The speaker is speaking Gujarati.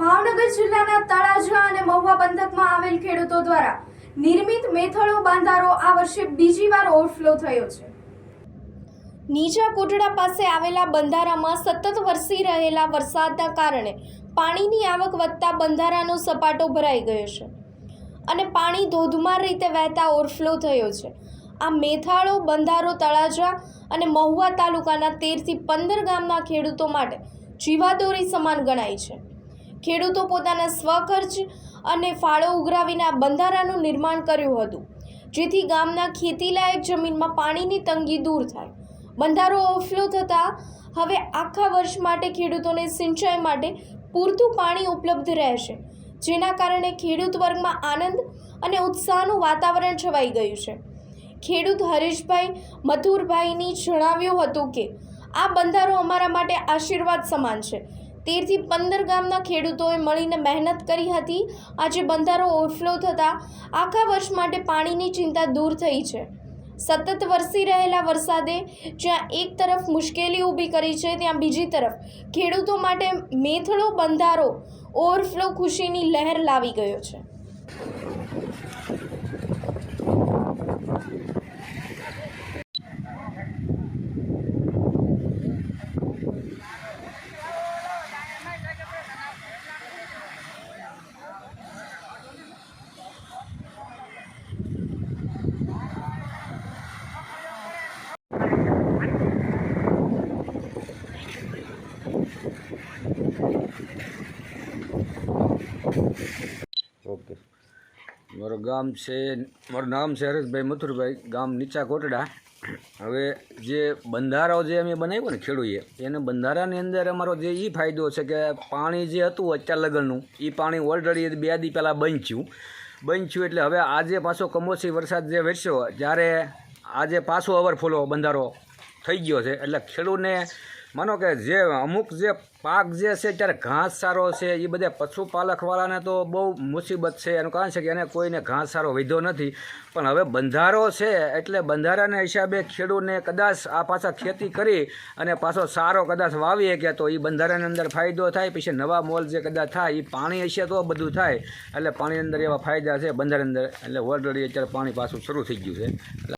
ભાવનગર જિલ્લાના તળાજા અને મહુવા પંથકમાં આવેલ ખેડૂતો દ્વારા નિર્મિત મેથળો બાંધારો આ વર્ષે બીજી વાર ઓવરફ્લો થયો છે. નીચા કોટડા પાસે આવેલા બંધારામાં સતત વરસી રહેલા વરસાદના કારણે પાણીની આવક વધતા બંધારાનો સપાટો ભરાઈ ગયો છે અને પાણી ધોધમાર રીતે વહેતા ઓવરફ્લો થયો છે. આ મેથાળો, બંધારો, તળાજા અને મહુવા તાલુકાના તેરથી પંદર ગામના ખેડૂતો માટે જીવાદોરી સમાન ગણાય છે. ખેડૂતો પોતાના સ્વખર્ચ અને ફાળો ઉઘરાવીને બંધારાનું નિર્માણ કર્યું હતું, જેથી ગામના ખેતીલાયક જમીનમાં પાણીની તંગી દૂર થાય. બંધારો ઓવરફ્લો થતાં હવે આખા વર્ષ માટે ખેડૂતોને સિંચાઈ માટે પૂરતું પાણી ઉપલબ્ધ રહેશે, જેના કારણે ખેડૂત વર્ગમાં આનંદ અને ઉત્સાહનું વાતાવરણ છવાઈ ગયું છે. ખેડૂત હરીશભાઈ મથુરભાઈની જણાવ્યું હતું કે, આ બંધારો અમારા માટે આશીર્વાદ સમાન છે. તેરથી પંદર ગામના ખેડૂતોએ મળીને મહેનત કરી હતી. આજે બંધારો ઓવરફ્લો થતાં આખા વર્ષ માટે પાણીની ચિંતા દૂર થઈ છે. સતત વરસી રહેલા વરસાદે જ્યાં એક તરફ મુશ્કેલી ઊભી કરી છે, ત્યાં બીજી તરફ ખેડૂતો માટે મેથળો બંધારો ઓવરફ્લો ખુશીની લહેર લાવી ગયો છે. મારું ગામ છે, મારું નામ છે હરેશભાઈ મથુરભાઈ, ગામ નીચા કોટડા. હવે જે બંધારો જે અમે બનાવ્યો ને ખેડૂએ, એને બંધારાની અંદર અમારો જે એ ફાયદો છે કે પાણી જે હતું અત્યાર લગનનું એ પાણી ઓલરેડી બે દી પહેલાં બંધ થયું. એટલે હવે આજે પાછો કમોસી વરસાદ જે વરસ્યો, જ્યારે આજે પાછો ફૂલો બંધારો થઈ ગયો છે. એટલે ખેડૂતને માનો કે જે અમુક જે પાક જે છે, ત્યારે ઘાસ સારો છે એ બધા પશુપાલકવાળાને તો બહુ મુસીબત છે. એનું કારણ છે કે એને કોઈને ઘાસ સારો વધ્યો નથી. પણ હવે બંધારો છે, એટલે બંધારાના હિસાબે ખેડૂતને કદાચ આ પાછા ખેતી કરી અને પાછો સારો કદાચ વાવીએ કે તો એ બંધારાની અંદર ફાયદો થાય. પછી નવા મોલ જે કદાચ થાય એ પાણી હશે તો બધું થાય. એટલે પાણીની અંદર એવા ફાયદા છે બંધારાની અંદર. એટલે ઓલરેડી અત્યારે પાણી પાછું શરૂ થઈ ગયું છે.